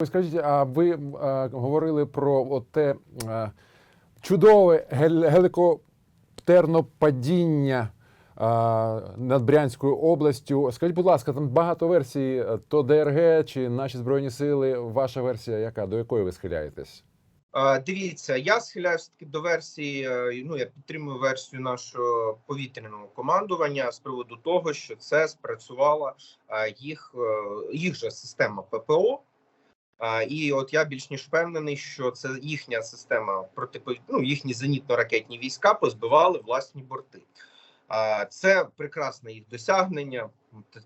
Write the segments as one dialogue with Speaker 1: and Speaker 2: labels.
Speaker 1: Ви скажіть, а ви е, говорили про те чудове гелікоптерне падіння над Брянською областю. Скажіть, будь ласка, там багато версій: е, то ДРГ чи наші збройні сили. Ваша версія, яка до якої ви схиляєтесь?
Speaker 2: Дивіться, я схиляюся таки до версії. е, Ну я підтримую версію нашого повітряного командування з приводу того, що це спрацювала е, їх їх же система ППО. І от я більш ніж впевнений, що це їхня система протипов... ну, їхні зенітно-ракетні війська позбивали власні борти. Це прекрасне їх досягнення.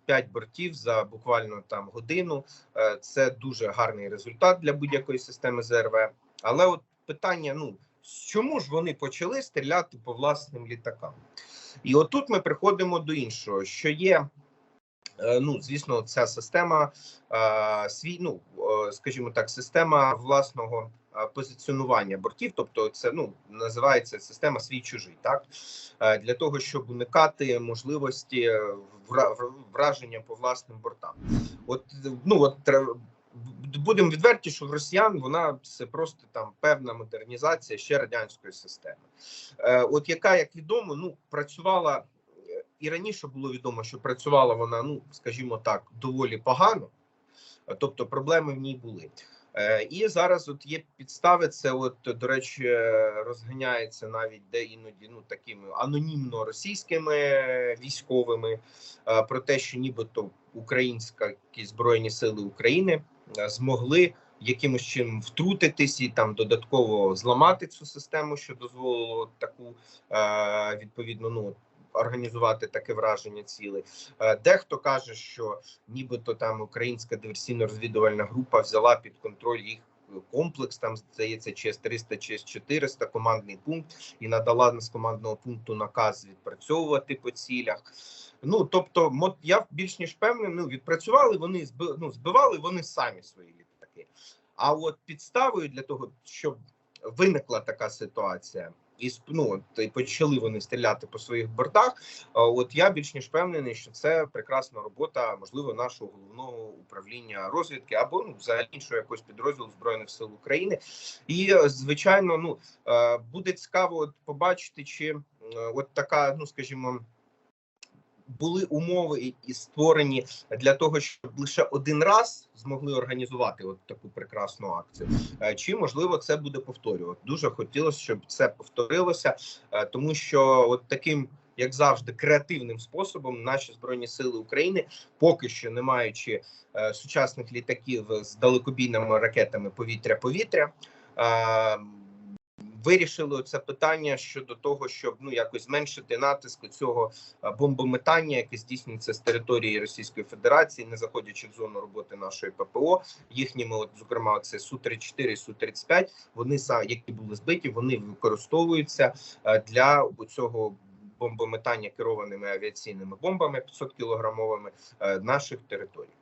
Speaker 2: П'ять бортів за буквально там годину. Е, Це дуже гарний результат для будь-якої системи ЗРВ. Але от питання: ну чому ж вони почали стріляти по власним літакам? І отут ми приходимо до іншого, що є. Е, Ну, звісно, ця система е, свій, ну е, скажімо так, система власного позиціонування бортів, тобто це ну називається система свій чужий, так для того, щоб уникати можливості вра- вра- враження по власним бортам. От ну от будемо відверті, що в росіян вона це просто там певна модернізація ще радянської системи. От яка, як відомо, ну працювала і раніше було відомо, що працювала вона, ну скажімо так, доволі погано, тобто проблеми в ній були. Е, І зараз от є підстави. Це от до речі, е, розганяється навіть де іноді ну такими анонімно російськими військовими е, про те, що нібито українська збройні сили України змогли якимось чином втрутитись і там додатково зламати цю систему, що дозволило таку відповідно ну. Організувати таке враження цілей. Е, Дехто каже, що нібито там українська диверсійно-розвідувальна група взяла під контроль їх комплекс. Там здається, ЧС 300 ЧС 400 командний пункт, і надала з командного пункту наказ відпрацьовувати по цілях. Ну тобто, я більш ніж певний, ну відпрацювали вони ну, збивали вони самі свої літаки. А от підставою для того, щоб виникла така ситуація, і ну, почали вони стріляти по своїх бортах. От я більш ніж впевнений, що це прекрасна робота, можливо, нашого головного управління розвідки або ну взагалі іншого якогось підрозділу збройних сил України. І е, звичайно, ну е, буде цікаво побачити, чи е, от така, ну скажімо. Були умови і- створені для того, щоб лише один раз змогли організувати от таку прекрасну акцію. Е, Чи можливо це буде повторювати? Дуже хотілося, щоб це повторилося, е, тому що от таким, як завжди, креативним способом наші збройні сили України, поки що не маючи е, сучасних літаків з далекобійними ракетами повітря-повітря. е, Вирішили це питання щодо того, щоб ну якось зменшити натиск цього е, бомбометання, яке здійснюється з території Російської Федерації, не заходячи в зону роботи нашої ППО. Їхніми, от зокрема, це су 34 су 35 Вони які були збиті, вони використовуються е, для цього бомбометання керованими авіаційними бомбами 500 кілограмовими е, наших територій.